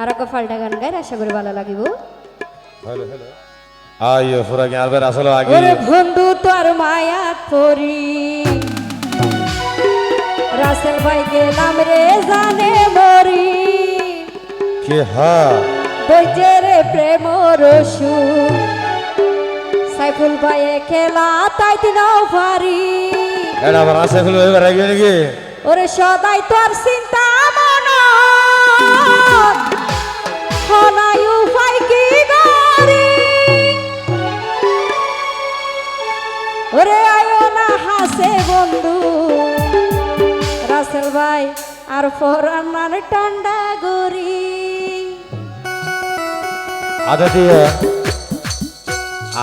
আর একটা ফাল্টা গান গাই আশা করি ভালো লাগিব। Hello hello. আইয়ো পুরা জ্ঞান বের আসলে আগে। ওরে বন্ধু তোর মায়া করি। রাসেল ভাই গেলাম রে জানে মরি। কি হ্যাঁ বইজে রে প্রেম রসু। সাইফুল ভাইয়ে খেলা তাই দিনও পারি এটা আবার আসে ফেলব এবার নাকি? ওরে সদাই তোর চিন্তা মন। দিয়ে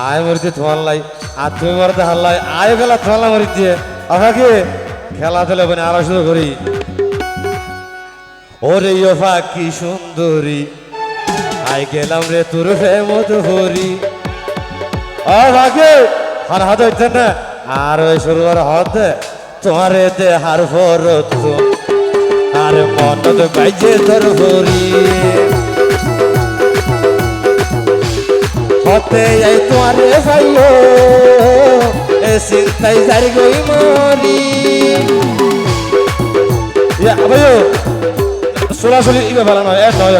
আয় মরিতে তোমার লাই, আর তুমি মরতে হাল্লাই আয় গেলা তোমার মরিতে আমাকে খেলা দিলে মানে আরও করি। ওরে ইয়ফা, কি সুন্দরী। আই গেলাম রে তোর মত হরি ভাগে হার হাত হইতে না। আর ওই শুরু করে হাত, তোমার এতে হার ফরত আর মন তো বাইজে তোর হরি হতে যাই তোমার ভাইও, এ চিন্তাই যারি গই মরি। ভাইও সরাসরি ইবে ভালো নয় এক নয়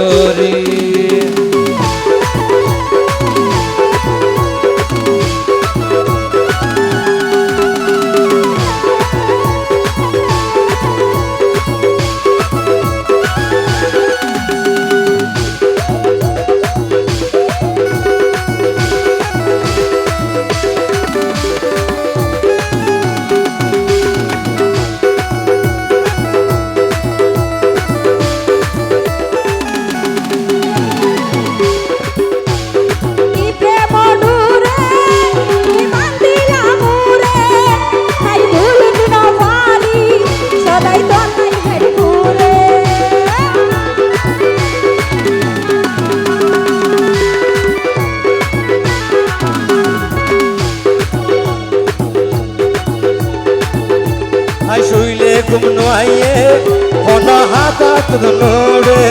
আই শুইলে ঘুম নোয়াইয়ে হন হাতাত নোড়ে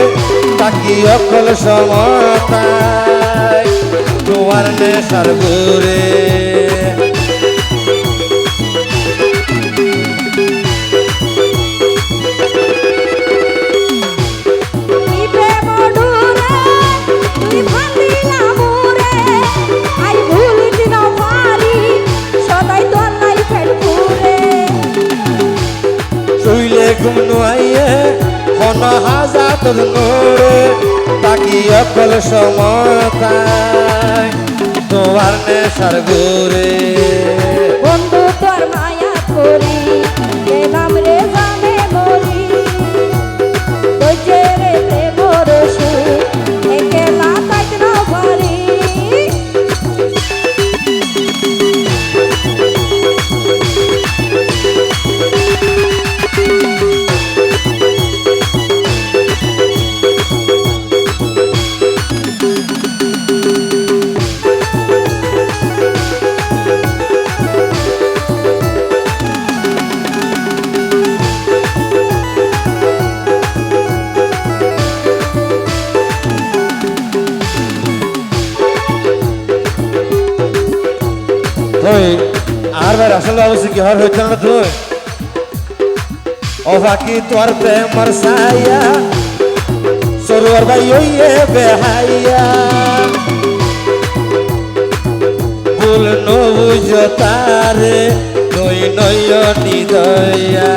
তাকি অকল সমতায়। তোমার নেশার গুরে হন হাজাত নোড়ে তাকি অকল সমতাই তোমার নেশার গোরে বন্ধু তোর মায়া করি তুই আর ভাই আসলে অবশ্য কি, হর হইতে না তুই ও বাকি তোর প্রেমর সাইয়া সরুয়ার ভাই ওইয়ে বেহাইয়া ভুল নবুজ তারে নই নয় দয়া।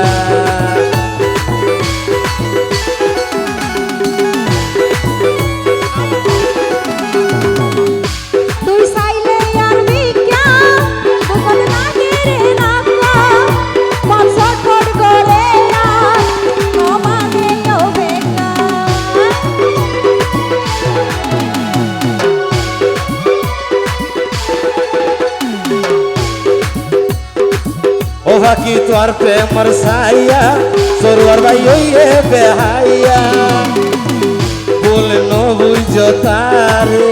বাকি তোর প্রেমর সাইয়া সরুয়ার ভাই ওই ভাইয়ে বেহাইয়া বলনো বুঝ তারে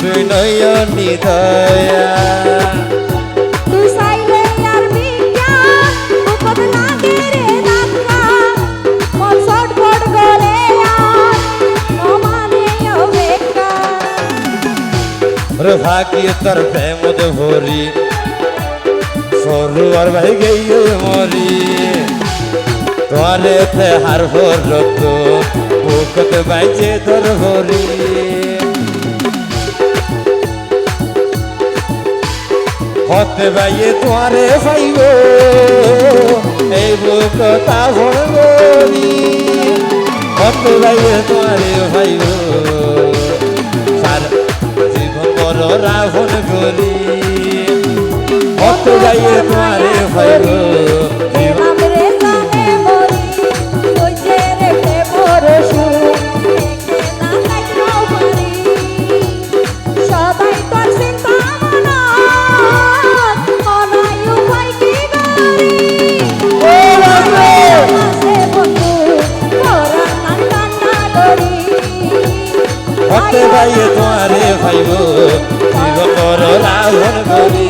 তুই নয়নি দয়া তুই চাইলে আর বিজ্ঞা উপদ লাগে রে ধাক্কা। মন ছটফট করে আর অমানে অপেক্ষা রে ভাগি তোর প্রেম দে ভরি ভাই গেই মরি। তোরে তে হার ভর রত বুকত বাইছে তোর ভরি হতে বাইয়ে তোরে পাইব, এই বুকতা ভর গরি হতে বাইয়ে তোরে পাইব, সার জীবন বড় করি। জানে মরি ওই যে রে পরশু দেখে না কাইরাও পারি সবাই তোর চিন্তা অনায়ু ভাই কি গরি আছে বন্ধু তোরা নান কান্না করি। অত যাইয়ে তোমারে ভাইব জীবন বড় রাহন করি।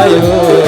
হতে ভাইব